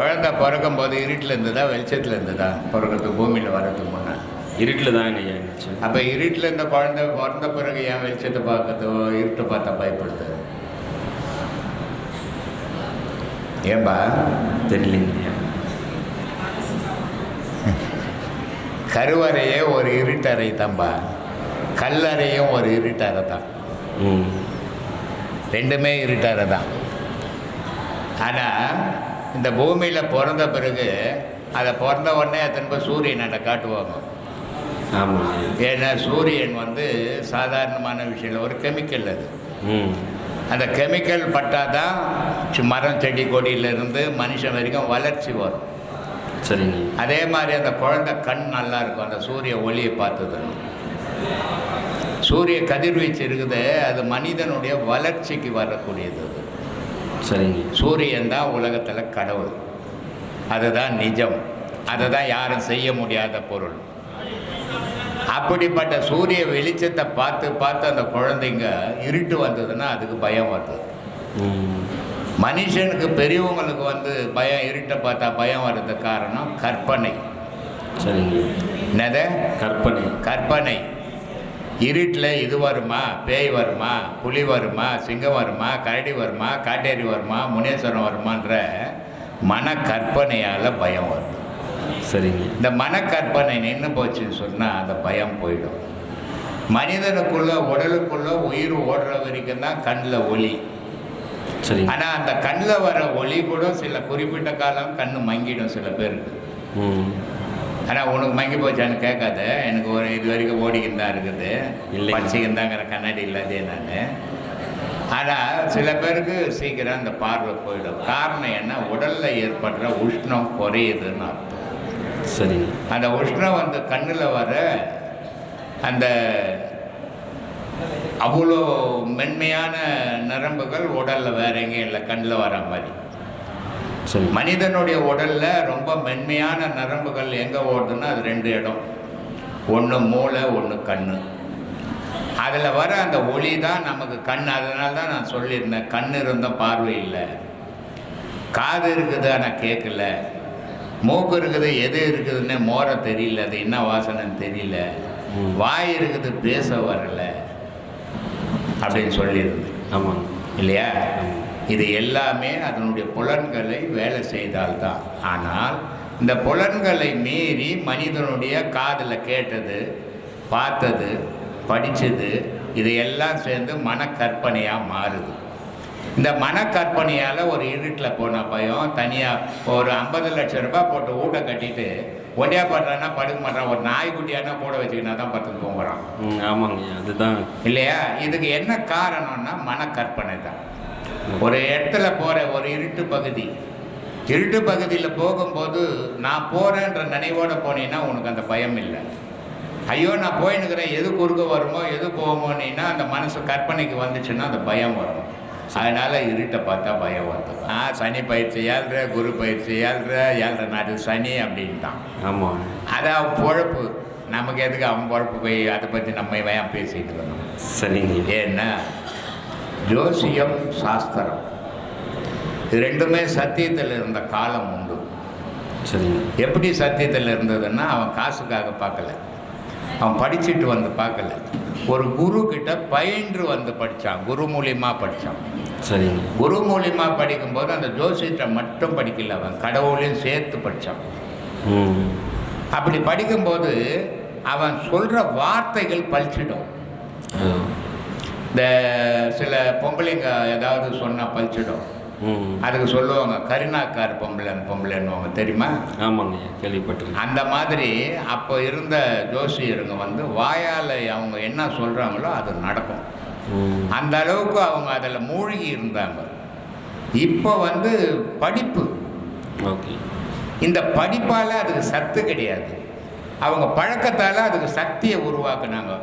குழந்தை பிறக்கும் போது இருட்டில் இருந்ததா வெளிச்சத்தில் இருந்ததா? பிறக்கிறதுக்கு பூமியில் வரதுக்கு இருட்டில் தான் ஐயா இருந்துச்சு அப்போ இருட்டில் இருந்த குழந்தை பிறந்த பிறகு ஏன் வெளிச்சத்தை பார்க்கறதோ இருட்டை பார்த்தா பயப்படுது. ஏன்பா? தெரியலைங்க. கருவறையே ஒரு இருட்டறை தான்பா. கல்லறையும் ஒரு இருட்டறை தான். ரெண்டுமே இருட்டறை தான். ஆனால் இந்த பூமியில் பிறந்த பிறகு அதை பிறந்த உடனே திரும்ப சூரியனை காட்டுவாங்க? ஆமாம் ஏன்னா சூரியன் வந்து சாதாரணமான விஷயம் ஒரு கெமிக்கல் அது. அந்த கெமிக்கல் பட்டால் தான் மரம் செடி கொடியிலேருந்து மனுஷன் வரைக்கும் வளர்ச்சி வரும். சரிங்க. அதே மாதிரி அந்த குழந்தை கண் நல்லா இருக்கும் அந்த சூரிய ஒளியை பார்த்தது சூரிய கதிர்வீச்சு இருக்குது அது மனிதனுடைய வளர்ச்சிக்கு வரக்கூடியது சரிங்க சூரியன் தான் உலகத்தில் கடவுள். அதுதான் நிஜம். அதை தான் யாரும் செய்ய முடியாத பொருள். அப்படிப்பட்ட சூரிய வெளிச்சத்தை பார்த்து பார்த்து அந்த குழந்தைங்க இருட்டு வந்ததுன்னா அதுக்கு பயம் வருது. மனுஷனுக்கு பெரியவங்களுக்கு வந்து பயம் இருட்டை பார்த்தா பயம் வர்றதுக்கு காரணம் கற்பனை. சரிங்க. என்னது? கற்பனை. கற்பனை. இருட்டில் இது வருமா பேய் வருமா புலி வருமா சிங்கம் வருமா கரடி வருமா காட்டேரி வருமா முனேஸ்வரம் வருமான்ற மன கற்பனையால் பயம் வருது. சரிங்க இந்த மனக்கற்பனை நின்று போச்சுன்னு சொன்னால் அந்த பயம் போயிடும். மனிதனுக்குள்ள உடலுக்குள்ள உயிர் ஓடுற வரைக்கும் தான் கண்ணில் ஒளி. சரிங்க ஆனால் அந்த கண்ணில் வர ஒளி கூட சில குறிப்பிட்ட காலம் கண்ணு மங்கிடும் சில பேருக்கு. ம். ஆனால் உனக்கு மங்கி போச்சான்னு கேட்காத. எனக்கு ஒரு இது வரைக்கும் ஓடிக்கின்னு தான் இருக்குது. இல்லைங்க. படிச்சுக்கின்னு தாங்கிற கண்ணாடி இல்லாதே நான். ஆனால் சில பேருக்கு சீக்கிரம் அந்த பார்வை போயிடும். காரணம் என்ன? உடலில் ஏற்படுற உஷ்ணம் குறையுதுன்னு அர்த்தம். சரிங்க. அந்த உஷ்ணம் வந்து கண்ணில் வர அந்த அவ்வளோ மென்மையான நரம்புகள் உடலில் வேற எங்கேயும் இல்லை கண்ணில் வர மாதிரி. மனிதனுடைய உடல்ல ரொம்ப மென்மையான நரம்புகள் எங்கே ஓடுதுன்னா அது ரெண்டு இடம். ஒன்று மூளை ஒன்று கண்ணு. அதில் வர அந்த ஒளி தான் நமக்கு கண். அதனால தான் நான் சொல்லியிருந்தேன் கண் இருந்தும் பார்வை இல்லை. காது இருக்குது ஆனால் கேட்கல மூக்கு இருக்குது எது இருக்குதுன்னு மோர தெரியல. அது என்ன வாசனைன்னு தெரியல. வாய் இருக்குது பேச வரல. அப்படின்னு சொல்லியிருந்தேன். ஆமாங்க. இல்லையா? ஆமாம். இது எல்லாமே அதனுடைய புலன்களை வேலை செய்தால்தான். ஆனால் இந்த புலன்களை மீறி மனிதனுடைய காதில் கேட்டது பார்த்தது படித்தது இது எல்லாம் சேர்ந்து மனக்கற்பனையாக மாறுது. இந்த மனக்கற்பனையால் ஒரு இருட்டில் போன பயம் தனியாக ஒரு ஐம்பது லட்சம் ரூபாய் போட்டு ஊட்ட கட்டிட்டு ஒண்டியா படுறான்னா படுக்க மாட்டான். ஒரு நாய்க்குட்டியானா கூட வச்சுக்கினா தான் பத்து தூங்குறான் ம் ஆமாங்க அதுதான். இல்லையா? இதுக்கு என்ன காரணம்னா மனக்கற்பனை தான். ஒரு இடத்துல போகிற ஒரு இருட்டு பகுதி. இருட்டு பகுதியில் போகும்போது நான் போகிறேன்ற நினைவோட போனீங்கன்னா உனக்கு அந்த பயம் இல்லை. ஐயோ நான் போயின்னுக்கிறேன். எது குறுக்க வருமோ எது போகுமோன்னா அந்த மனசு கற்பனைக்கு வந்துச்சுன்னா அந்த பயம் வரும். அதனால் இருட்டை பார்த்தா பயம் வருது. ஆ சனி பயிற்சி ஏழ்ற குரு பயிற்சி ஏழ்ற ஏழ்ற நாட்டு சனி அப்படின்ட்டான். ஆமாம் அது அவன் பொழப்பு. நமக்கு எதுக்கு அவன் பொழப்பு போய் அதை பற்றி நம்ம ஏன் பேசிட்டு இருக்கணும்? சரிங்க ஏன்னா ஜோசியம் சாஸ்திரம். இது ரெண்டுமே சத்தியத்தில் இருந்த காலம் உண்டு. சரிங்க. எப்படி சத்தியத்தில் இருந்ததுன்னா அவன் காசுக்காக பார்க்கல. அவன் படிச்சுட்டு வந்து பார்க்கல. ஒரு குரு கிட்ட பயின்று வந்து படித்தான் குரு மூலியமாக படித்தான் சரிங்க. குரு மூலியமாக படிக்கும்போது அந்த ஜோசியத்தை மட்டும் படிக்கல அவன். கடவுளையும் சேர்த்து படித்தான் அப்படி படிக்கும்போது அவன் சொல்கிற வார்த்தைகள் பழிச்சிடும். இந்த சில பொம்பளைங்க ஏதாவது சொன்னால் பழிச்சிடும். அதுக்கு சொல்லுவாங்க கருணாக்கார் பொம்பளைன்னு பொம்பளைன்னுவாங்க தெரியுமா? ஆமாங்க கேள்விப்பட்டிருக்கேன். அந்த மாதிரி அப்போ இருந்த ஜோசியருங்க வந்து வாயால் அவங்க என்ன சொல்கிறாங்களோ அது நடக்கும். அந்த அளவுக்கு அவங்க அதில் மூழ்கி இருந்தாங்க. இப்போ வந்து படிப்பு. ஓகே. இந்த படிப்பால் அதுக்கு சத்து கிடையாது. அவங்க பழக்கத்தால் அதுக்கு சக்தியை உருவாக்குனாங்க.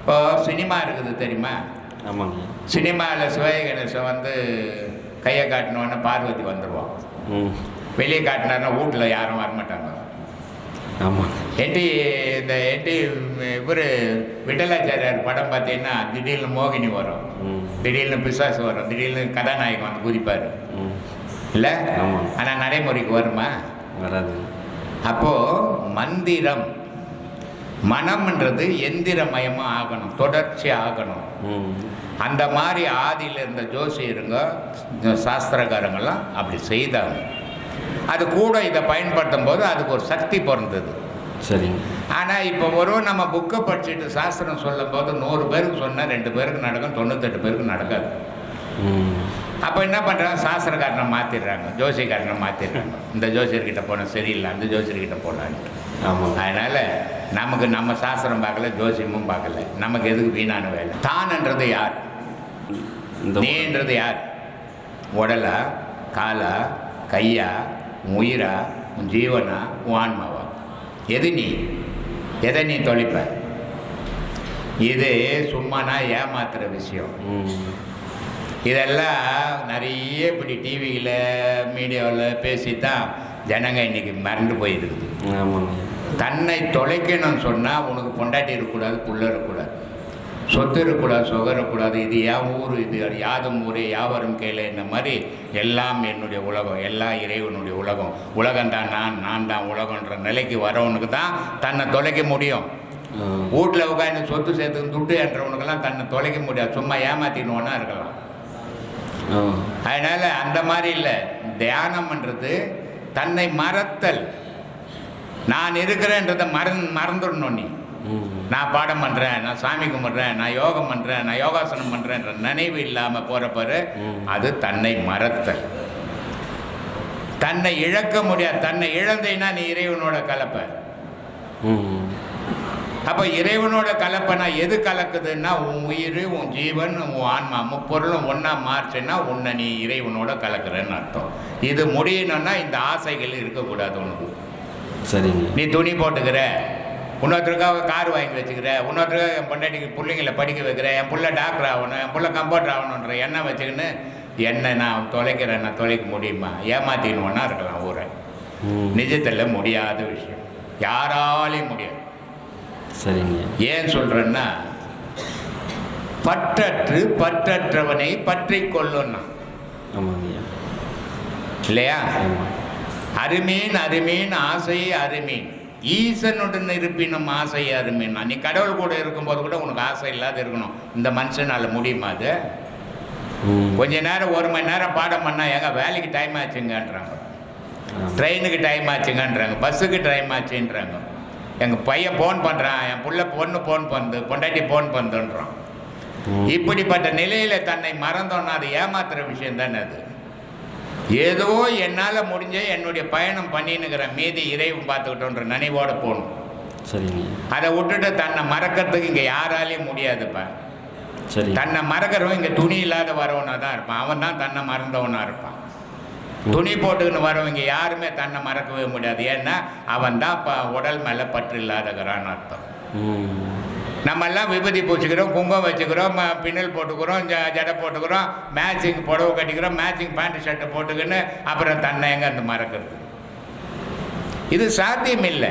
இப்போ சினிமா இருக்குது தெரியுமா? ஆமாங்க. சினிமாவில் சிவாஜி கணேசன் வந்து கையை காட்டினோடனே பார்வதி வந்துடுவான் ம். வெளியே காட்டினாருன்னா வீட்டில் யாரும் வரமாட்டாங்க. ஆமாங்க. என்டி இந்த என்டி இவர் விட்டலாச்சாரியார் படம் பார்த்தீங்கன்னா திடீர்னு மோகினி வரும். திடீர்னு பிசாசு வரும். திடீர்னு கதாநாயகன் வந்து குதிப்பார். இல்லை? ஆமாம். ஆனால் நடைமுறைக்கு வருமா? வராதுங்க. அப்போது மந்திரம். மனம்ன்றது எந்திரமயமாக ஆகணும் தொடர்ச்சி ஆகணும். அந்த மாதிரி ஆதியில் இருந்த ஜோசியருங்க இந்த சாஸ்திரக்காரங்கெல்லாம் அப்படி செய்தாங்க. அது கூட இதை பயன்படுத்தும் போது அதுக்கு ஒரு சக்தி பிறந்தது சரிங்க. ஆனால் இப்போ ஒரு நம்ம புக்கை படிச்சுட்டு சாஸ்திரம் சொல்லும் போது நூறு பேருக்கு சொன்னால் ரெண்டு பேருக்கு நடக்கும் தொண்ணூத்தெட்டு பேருக்கு நடக்காது. ம். அப்போ என்ன பண்ணுறாங்க சாஸ்திரக்காரனை மாற்றிடுறாங்க ஜோசியக்காரனை மாற்றிடுறாங்க இந்த ஜோசியர்கிட்ட போனால் சரியில்லை அந்த ஜோசியர்கிட்ட போனான்ட்டு. ஆமாங்க அதனால் நமக்கு நம்ம சாஸ்திரம் பார்க்கல ஜோசியமும் பார்க்கல. நமக்கு எதுக்கு வீணான வேலை? தான்ன்றது யார்? நீன்றது யார்? உடலா காலா கையா உயிரா உன் ஜீவனா உன் ஆன்மாவா? எது நீ? எதை நீ தொலைப்ப இது சும்மானா ஏமாத்துற விஷயம். இதெல்லாம் நிறைய இப்படி டிவியில் மீடியாவில் பேசி தான் ஜனங்க இன்னைக்கு மறந்து போயிருக்குது ஆமாங்க. தன்னை தொலைக்கணும்னு சொன்னால் உனக்கு பொண்டாட்டி இருக்கக்கூடாது புள்ள இருக்கக்கூடாது. சொத்து இருக்கக்கூடாது சுகம் இருக்கக்கூடாது. இது என் ஊர் இது யாதும் ஊரே யாவரும் கேளு இந்த மாதிரி எல்லாம் என்னுடைய உலகம் எல்லாம் இறைவனுடைய உலகம். உலகம்தான் நான் நான் தான் உலகன்ற நிலைக்கு வரவனுக்கு தான் தன்னை தொலைக்க முடியும். வீட்டில் உட்காந்து சொத்து சேர்த்து துட்டு என்றவனுக்கெல்லாம் தன்னை தொலைக்க முடியாது. சும்மா ஏமாத்தினுவோன்னா இருக்கலாம். அதனால் அந்த மாதிரி இல்லை. தியானம்ன்றது தன்னை மறத்தல். நான் இருக்கிறேன்றதை மறந் மறந்துடணும் நீ. நான் பாடம் பண்ணுறேன் நான் சாமி கும்பிட்றேன் நான் யோகம் பண்ணுறேன் நான் யோகாசனம் பண்ணுறேன்ற நினைவு இல்லாமல் போகிற பாரு ம். அது தன்னை மறத்தல். தன்னை இழக்க முடியாது. தன்னை இழந்தீன்னா நீ இறைவனோட கலப்பை. அப்போ இறைவனோட கலப்பைனா எது கலக்குதுன்னா உன் உயிர் உன் ஜீவன் உன் ஆன்மா முப்பொருளும் ஒன்றா மாறுச்சுன்னா உன்னை நீ இறைவனோட கலக்குறேன்னு அர்த்தம். இது முடியணும்னா இந்த ஆசைகள் இருக்கக்கூடாது உனக்கு. சரிங்க. நீ துணி போட்டுக்கிற இன்னொருத்தருக்காக கார் வாங்கி வச்சுக்கிற இன்னொருத்தருக்காக என் பொண்டாட்டிக்கு பிள்ளைங்களை படிக்க வைக்கிற என் புள்ள டாக்டர் ஆகணும் என் புள்ள கம்பவுண்டர் ஆகணுன்ற எண்ணம் வச்சுக்கின்னு என்ன நான் தொலைக்கிறேன் நான் தொலைக்க முடியுமா? ஏமாத்தின்னு ஒன்றா இருக்கலாம் ஊரை. நிஜத்தில் முடியாத விஷயம். யாராலையும் முடியாது. சரிங்க. ஏன் சொல்கிறேன்னா பற்றற்று பற்றற்றவனை பற்றி கொள்ளுன்னா. இல்லையா? அருமீன் அருமீன் ஆசை அருமீன். ஈசனுடன் இருப்பினும் ஆசை அருமீன். நீ கடவுள் கூட இருக்கும்போது கூட உனக்கு ஆசை இல்லாத இருக்கணும். இந்த மனுஷனால முடியுமா அது? கொஞ்ச நேரம் ஒரு மணி நேரம் பாடம் பண்ணா எங்க வேலைக்கு டைம் ஆச்சுங்கன்றாங்க. ட்ரெயினுக்கு டைம் ஆச்சுங்கன்றாங்க. பஸ்ஸுக்கு டைம் ஆச்சுன்றாங்க. எங்கள் பையன் ஃபோன் பண்ணுறான் என் புள்ள பொண்ணு ஃபோன் பண்ணுது பொண்டாட்டி ஃபோன் பண்ணுதுன்றான் இப்படிப்பட்ட நிலையில தன்னை மறந்தோன்னா அது ஏமாத்துற விஷயம் தானே அது. ஏதோ என்னால் முடிஞ்ச என்னுடைய பயணம் பண்ணினுங்கிற மீதி இறைவன் பார்த்துக்கிட்டோன்ற நினைவோட போகணும். சரிங்க அதை விட்டுட்டு தன்னை மறக்கிறதுக்கு இங்கே யாராலையும் முடியாதுப்பா. சரி. தன்னை மறக்கிறவன் இங்கே துணி இல்லாத வரவனாக தான் இருப்பான். அவன் தான் தன்னை மறந்தவனாக இருப்பான். துணி போட்டுக்கின்னு வரவங்க யாருமே தன்னை மறக்கவே முடியாது. ஏன்னா அவன் தான் இப்போ உடல் மேலே பற்று இல்லாதகிறான்னு அர்த்தம். ம். நம்ம எல்லாம் விபூதி பூச்சிக்கிறோம் குங்குமம் வச்சுக்கிறோம் பின்னல் போட்டுக்கிறோம் ஜடை போட்டுக்கிறோம் மேட்சிங் புடவை கட்டிக்கிறோம் மேட்சிங் பேண்ட் ஷர்ட்டை போட்டுக்கின்னு அப்புறம் தன்னை எங்க அந்த மறக்கிறது? இது சாத்தியம் இல்லை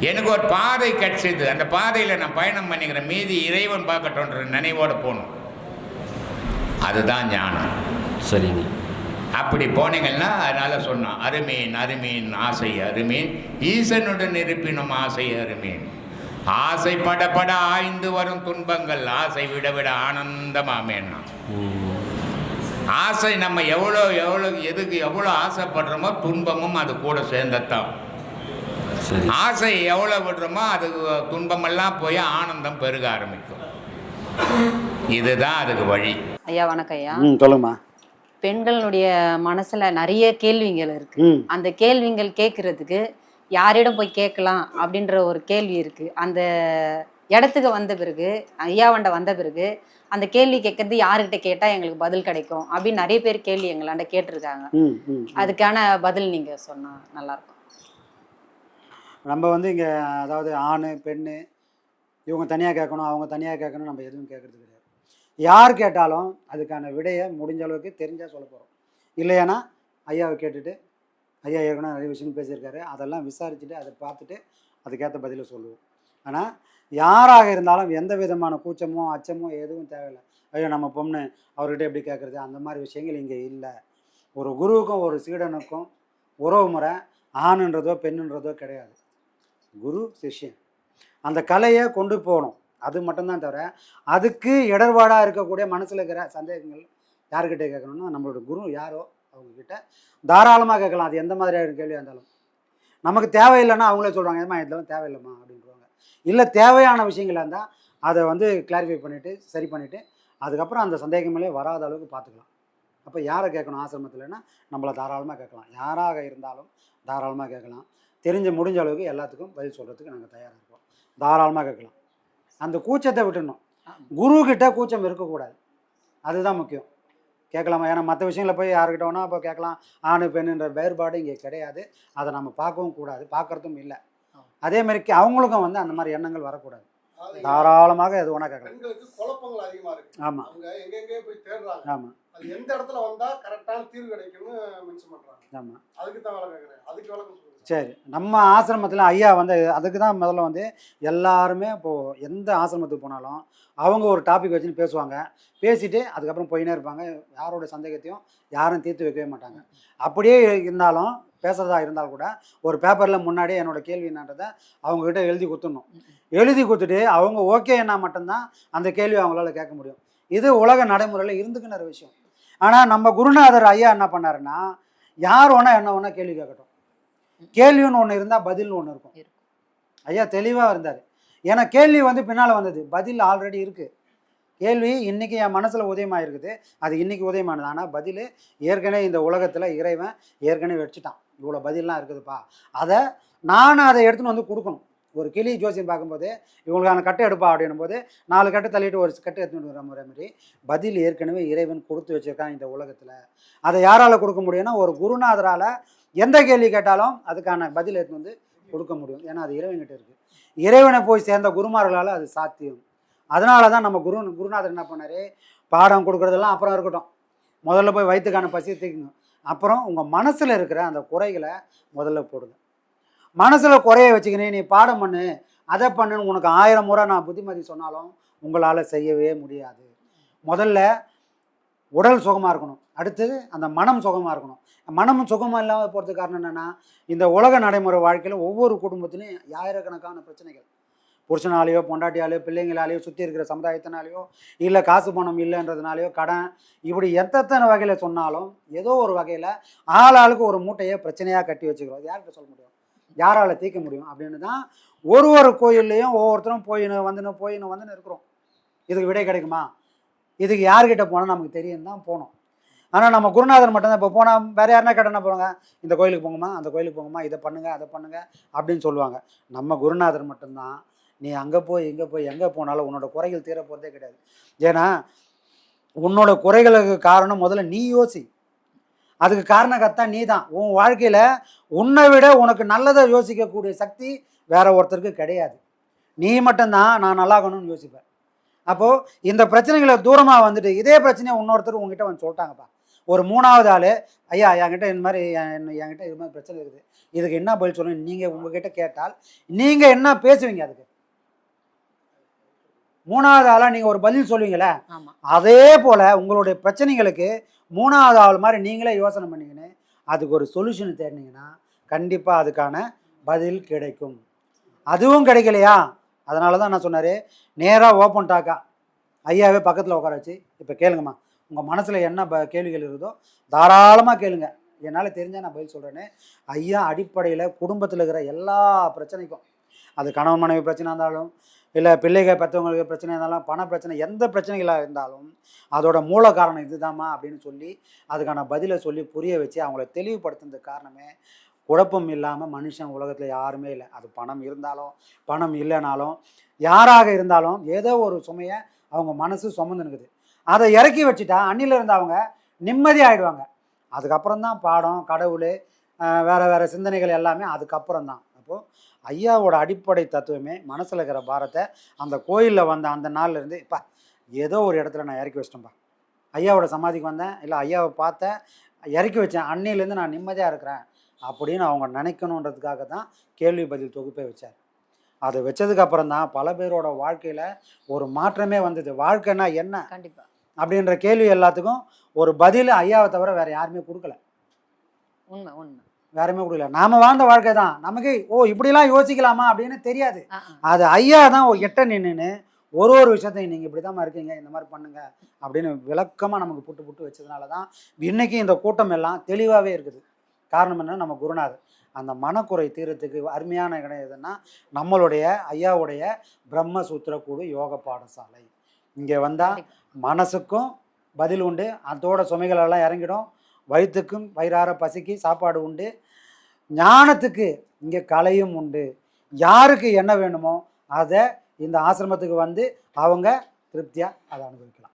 எனக்கு ஒரு பாதை கிடைச்சது. அந்த பாதையில் நான் பயணம் பண்ணிக்கிறேன். மீதி இறைவன் பார்க்கட்டும்ன்ற நினைவோடு போகணும். அதுதான் ஞானம். சரிங்க. அப்படி போனீங்கன்னா அதனால சொன்னான் அருமீன் அருமீன் ஆசை அருமீன். ஈசனுடன் இருப்பினும் ஆசை அருமீன். ஆசை பட ஆய்ந்து வரும் துன்பங்கள் ஆசை விட விட ஆனந்தமாமேன்னா. ம் ஆசை நம்ம எவ்வளோ எவ்வளோ எதுக்கு எவ்வளோ ஆசைப்படுறோமோ துன்பமும் அது கூட சேர்ந்தத்தான். சரி. ஆசை எவ்வளோ விடுறோமோ அது துன்பமெல்லாம் போய் ஆனந்தம் பெருக ஆரம்பிக்கும். இதுதான் அதுக்கு வழி. ஐயா வணக்கம் ஐயா. ம் சொல்லுங்கம்மா. பெண்களுடைய மனசுல நிறைய கேள்விகள் இருக்கு. அந்த கேள்விகள் கேட்கறதுக்கு யாரிடம் போய் கேட்கலாம் அப்படின்ற ஒரு கேள்வி இருக்கு. அந்த இடத்துக்கு வந்த பிறகு ஐயாவண்ட வந்த பிறகு அந்த கேள்வி கேட்கறது யாருக்கிட்ட கேட்டா எங்களுக்கு பதில் கிடைக்கும் அப்படின்னு நிறைய பேர் கேள்வி எங்களாண்ட கேட்டிருக்காங்க. அதுக்கான பதில் நீங்க சொன்னா நல்லா இருக்கும் நம்ம வந்து இங்கே அதாவது ஆண் பெண் இவங்க தனியாக கேட்கணும் அவங்க தனியாக கேட்கணும் நம்ம எதுவும் கேட்கறது கிடையாது. யார் கேட்டாலும் அதுக்கான விடையை முடிஞ்ச அளவுக்கு தெரிஞ்சால் சொல்ல போகிறோம் இல்லையானா ஐயாவை கேட்டுட்டு ஐயா ஏற்கனவே நிறைய விஷயம் பேசியிருக்காரு. அதெல்லாம் விசாரிச்சுட்டு அதை பார்த்துட்டு அதுக்கேற்ற பதிலை சொல்லுவோம். ஆனால் யாராக இருந்தாலும் எந்த விதமான கூச்சமோ அச்சமோ எதுவும் தேவையில்லை. ஐயோ நம்ம பொண்ணு அவர்கிட்ட எப்படி கேட்குறது அந்த மாதிரி விஷயங்கள் இங்கே இல்லை. ஒரு குருவுக்கும் ஒரு சீடனுக்கும் உறவு முறை ஆணுன்றதோ பெண்ணுன்றதோ கிடையாது. குரு சிஷ்யன். அந்த கலையை கொண்டு போகணும். அது மட்டும்தான் தவிர அதுக்கு இடர்பாடாக இருக்கக்கூடிய மனசில் இருக்கிற சந்தேகங்கள் யார்கிட்ட கேட்கணும்னா நம்மளோட குரு யாரோ அவங்கக்கிட்ட தாராளமாக கேட்கலாம். அது எந்த மாதிரியான கேள்வியாக இருந்தாலும். நமக்கு தேவையில்லைன்னா அவங்களே சொல்கிறாங்க ஏமா இதெல்லாம் தேவையில்லைம்மா அப்படின்றாங்க இல்லை தேவையான விஷயங்களாக இருந்தால் அதை வந்து கிளாரிஃபை பண்ணிவிட்டு சரி பண்ணிவிட்டு அதுக்கப்புறம் அந்த சந்தேகங்களே வராத அளவுக்கு பார்த்துக்கலாம். அப்போ யாரை கேட்கணும் ஆசிரமத்தில்னா நம்மளை தாராளமாக கேட்கலாம். யாராக இருந்தாலும் தாராளமாக கேட்கலாம். தெரிஞ்ச முடிஞ்ச அளவுக்கு எல்லாத்துக்கும் பதில் சொல்கிறதுக்கு நாங்கள் தயாராக இருக்கோம். தாராளமாக கேட்கலாம். அந்த கூச்சத்தை விட்டுடணும். குரு கிட்ட கூச்சம் இருக்கக்கூடாது. அதுதான் முக்கியம். கேட்கலாமா? ஏன்னா மற்ற விஷயங்களை போய் யாருக்கிட்ட வேணா அப்போ கேட்கலாம். ஆணு பெண்ணுன்ற வேறுபாடு இங்கே கிடையாது. அதை நம்ம பார்க்கவும் கூடாது. பார்க்கறதும் இல்லை. அதே மாதிரி அவங்களுக்கும் வந்து அந்த மாதிரி எண்ணங்கள் வரக்கூடாது. தாராளமாக எது வேணா கேட்கலாம். ஆமாம் ஆமாம் அது எந்த இடத்துல வந்தா கரெக்டான தீர்வு கிடைக்கும்னு மென்ஷன் பண்றாங்க. ஆமாம் அதுக்கு தான் வேலை கேட்குறேன் அதுக்கு சொல்லுங்க சரி. நம்ம ஆசிரமத்தில் ஐயா வந்து அதுக்கு தான் முதல்ல வந்து எல்லாருமே இப்போது எந்த ஆசிரமத்துக்கு போனாலும் அவங்க ஒரு டாபிக் வச்சுன்னு பேசுவாங்க. பேசிட்டு அதுக்கப்புறம் போயினே இருப்பாங்க. யாரோட சந்தேகத்தையும் யாரும் தீர்த்து வைக்கவே மாட்டாங்க. அப்படியே இருந்தாலும் பேசுகிறதா இருந்தால் கூட ஒரு பேப்பரில் முன்னாடியே என்னோட கேள்வி என்னன்றதை அவங்கக்கிட்ட எழுதி கொடுத்துடணும். எழுதி கொடுத்துட்டு அவங்க ஓகே என்ன மட்டும்தான் அந்த கேள்வி அவங்களால கேட்க முடியும். இது உலக நடைமுறையில் இருந்துக்கிற விஷயம். ஆனால் நம்ம குருநாதர் ஐயா என்ன பண்ணாருன்னா யார் ஒன்றா என்ன வேணால் கேள்வி கேட்கட்டும். கேள்வின்னு ஒன்று இருந்தால் பதில்னு ஒன்று இருக்கும். ஐயா தெளிவாக இருந்தார். ஏன்னா கேள்வி வந்து பின்னால் வந்தது. பதில் ஆல்ரெடி இருக்குது கேள்வி இன்றைக்கி என் மனசில் உதயமாக இருக்குது அது இன்றைக்கி உதயமானது. ஆனால் பதில் ஏற்கனவே இந்த உலகத்தில் இறைவன் ஏற்கனவே வச்சுட்டான். இவ்வளோ பதிலெலாம் இருக்குதுப்பா. அதை நான் அதை எடுத்துன்னு வந்து கொடுக்கணும். ஒரு கிளி ஜோசியம் பார்க்கும்போது இவங்களுக்கான கட்டை எடுப்பா அப்படின்னும் போது நாலு கட்டை தள்ளிட்டு ஒரு கட்டை எடுத்துன்னு வர முறை மாதிரி. பதில் ஏற்கனவே இறைவன் கொடுத்து வச்சுருக்கான் இந்த உலகத்தில். அதை யாரால் கொடுக்க முடியும்னா ஒரு குருநாதரால் எந்த கேள்வி கேட்டாலும் அதுக்கான பதில் எடுத்து வந்து கொடுக்க முடியும். ஏன்னா அது இறைவன்கிட்ட இருக்குது இறைவனை போய் சேர்ந்த குருமார்களால் அது சாத்தியம். அதனால தான் நம்ம குரு குருநாதர் என்ன பண்ணார்? பாடம் கொடுக்குறதெல்லாம் அப்புறம் இருக்கட்டும். முதல்ல போய் வயிற்றுக்கான பசி தீக்கணும் அப்புறம் உங்கள் மனசில் இருக்கிற அந்த குறைகளை முதல்ல போடுங்க. மனசில் குறைய வச்சுக்கினே நீ பாடம் பண்ணு அதை பண்ணுன்னு உனக்கு ஆயிரம் முறை நான் புத்திமதி சொன்னாலும் உங்களால் செய்யவே முடியாது. முதல்ல உடல் சுகமாக இருக்கணும். அடுத்தது அந்த மனம் சுகமாக இருக்கணும். மனம் சுகமாக இல்லாமல் போகிறதுக்கு காரணம் என்னென்னா இந்த உலக நடைமுறை வாழ்க்கையில் ஒவ்வொரு குடும்பத்திலையும் ஆயிரக்கணக்கான பிரச்சனைகள். புருஷனாலேயோ பொண்டாட்டியாலேயோ பிள்ளைங்களாலேயோ சுற்றி இருக்கிற சமுதாயத்தினாலேயோ இல்லை காசு பணம் இல்லைன்றதுனாலையோ கடன் இப்படி எத்தனை வகையில் சொன்னாலும் ஏதோ ஒரு வகையில் ஆளாளுக்கு ஒரு மூட்டையை பிரச்சனையாக கட்டி வச்சுக்கிறோம். யார்கிட்ட சொல்ல முடியும்? யாரால் தீர்க்க முடியும்? அப்படின்னு தான் ஒரு ஒரு கோயில்லையும் ஒவ்வொருத்தரும் போயின்னு வந்துன்னு போயின்னு வந்துன்னு இருக்கிறோம். இதுக்கு விடை கிடைக்குமா? இதுக்கு யார்கிட்ட போனால் நமக்கு தெரியும் தான் போனோம் ஆனால் நம்ம குருநாதர் மட்டும்தான் இப்போ போனால் வேறு யாருன்னா கேட்டனா போவாங்க இந்த கோயிலுக்கு போங்கம்மா அந்த கோயிலுக்கு போங்கம்மா இதை பண்ணுங்க அதை பண்ணுங்கள் அப்படின்னு சொல்லுவாங்க. நம்ம குருநாதர் மட்டும்தான். நீ அங்கே போய் இங்கே போய் எங்கே போனாலும் உன்னோட குறைகள் தீர போகிறதே கிடையாது. ஏன்னா உன்னோட குறைகளுக்கு காரணம் முதல்ல நீ யோசி. அதுக்கு காரணக்கத்தா நீ தான் உன் வாழ்க்கையில் உன்னை விட உனக்கு நல்லதை யோசிக்கக்கூடிய சக்தி வேற ஒருத்தருக்கு கிடையாது. நீ மட்டும்தான் நான் நல்லாகணும்னு யோசிப்பேன். அப்போது இந்த பிரச்சனைகளை தூரமாக வந்துட்டு இதே பிரச்சனையை இன்னொருத்தர் உங்ககிட்ட வந்து சொல்லிட்டாங்கப்பா. ஒரு மூணாவது ஆள் ஐயா என்கிட்ட இந்த மாதிரி என் என்கிட்ட இது மாதிரி பிரச்சனை இருக்குது. இதுக்கு என்ன பதில் சொல்லணும்? நீங்கள் உங்ககிட்ட கேட்டால் நீங்கள் என்ன பேசுவீங்க அதுக்கு? மூணாவது ஆளாக நீங்கள் ஒரு பதில் சொல்லுவீங்களே? அதே போல் உங்களுடைய பிரச்சனைகளுக்கு மூணாவது ஆள் மாதிரி நீங்களே யோசனை பண்ணீங்கன்னு அதுக்கு ஒரு சொல்யூஷன் தேடினீங்கன்னா கண்டிப்பாக அதுக்கான பதில் கிடைக்கும். அதுவும் கிடைக்கலையா? அதனால தான் நான் சொன்னார் நேராக ஓப்பன் டாக்கா ஐயாவே பக்கத்தில் உட்கார வச்சு இப்போ கேளுங்கம்மா உங்கள் மனசில் என்ன ப கேள்விகள் இருக்குதோ தாராளமாக கேளுங்க. என்னால் தெரிஞ்சால் நான் பதில் சொல்கிறேன்னு ஐயா அடிப்படையில் குடும்பத்தில் இருக்கிற எல்லா பிரச்சனைக்கும் அது கணவன் மனைவி பிரச்சனை இருந்தாலும் இல்லை பிள்ளைகள் பெற்றவங்களுக்கு பிரச்சனை இருந்தாலும் பண பிரச்சனை எந்த பிரச்சனைகளாக இருந்தாலும் அதோட மூல காரணம் இதுதாம்மா அப்படின்னு சொல்லி அதுக்கான பதிலை சொல்லி புரிய வச்சு அவங்கள தெளிவுபடுத்துனதுக்கு காரணமே குழப்பம் இல்லாமல் மனுஷன் உலகத்தில் யாருமே இல்லை. அது பணம் இருந்தாலும் பணம் இல்லைனாலும் யாராக இருந்தாலும் ஏதோ ஒரு சுமையை அவங்க மனசு சுமந்துனுக்குது. அதை இறக்கி வச்சுட்டா அன்னில இருந்து அவங்க நிம்மதி ஆகிடுவாங்க அதுக்கப்புறம் தான் பாடம் கடவுள் வேறு வேற சிந்தனைகள் எல்லாமே அதுக்கப்புறம் தான் அப்போது ஐயாவோட அடிப்படை தத்துவமே மனசில் இருக்கிற பாரத்தை அந்த கோயிலில் வந்த அந்த நாள்ல இருந்து இப்போ ஏதோ ஒரு இடத்துல நான் இறக்கி வச்சிட்டேன்ப்பா ஐயாவோட சமாதிக்கு வந்தேன் இல்லை ஐயாவை பார்த்தேன் இறக்கி வச்சேன் அன்னையிலேருந்து நான் நிம்மதியாக இருக்கிறேன் அப்படின்னு அவங்க நினைக்கணுன்றதுக்காக தான் கேள்வி பதில் தொகுப்பே வச்சார். அதை வச்சதுக்கு அப்புறம் தான் பல பேரோட வாழ்க்கையில் ஒரு மாற்றமே வந்தது. வாழ்க்கைன்னா என்ன? கண்டிப்பா. அப்படின்ற கேள்வி எல்லாத்துக்கும் ஒரு பதில் ஐயாவை தவிர வேற யாருமே கொடுக்கல. உண்மை உண்மை. வேறமே கொடுக்கல நாம வாழ்ந்த வாழ்க்கை தான். நமக்கு ஓ இப்படிலாம் யோசிக்கலாமா அப்படின்னு தெரியாது. அது ஐயா தான் ஒரு எட்ட நின்றுன்னு ஒரு ஒரு விஷயத்தையும் நீங்கள் இப்படி தான் இருக்கீங்க இந்த மாதிரி பண்ணுங்க அப்படின்னு விளக்கமாக நமக்கு புட்டு புட்டு வச்சதுனால தான் இன்னைக்கு இந்த கூட்டம் எல்லாம் தெளிவாகவே இருக்குது. காரணம் என்ன நம்ம குருநாதர். அந்த மனக்குறை தீரத்துக்கு அருமையான இடம் எதுன்னா நம்மளுடைய ஐயாவுடைய பிரம்மசூத்திர கூடு யோக பாடசாலை. இங்கே வந்தால் மனசுக்கும் பதில் உண்டு. அதோட சுமைகள் எல்லாம் இறங்கிடும். வயிற்றுக்கும் வயிறார பசிக்கு சாப்பாடு உண்டு. ஞானத்துக்கு இங்கே கலையும் உண்டு. யாருக்கு என்ன வேணுமோ அதை இந்த ஆசிரமத்துக்கு வந்து அவங்க திருப்தியாக அதை அனுபவிக்கலாம்.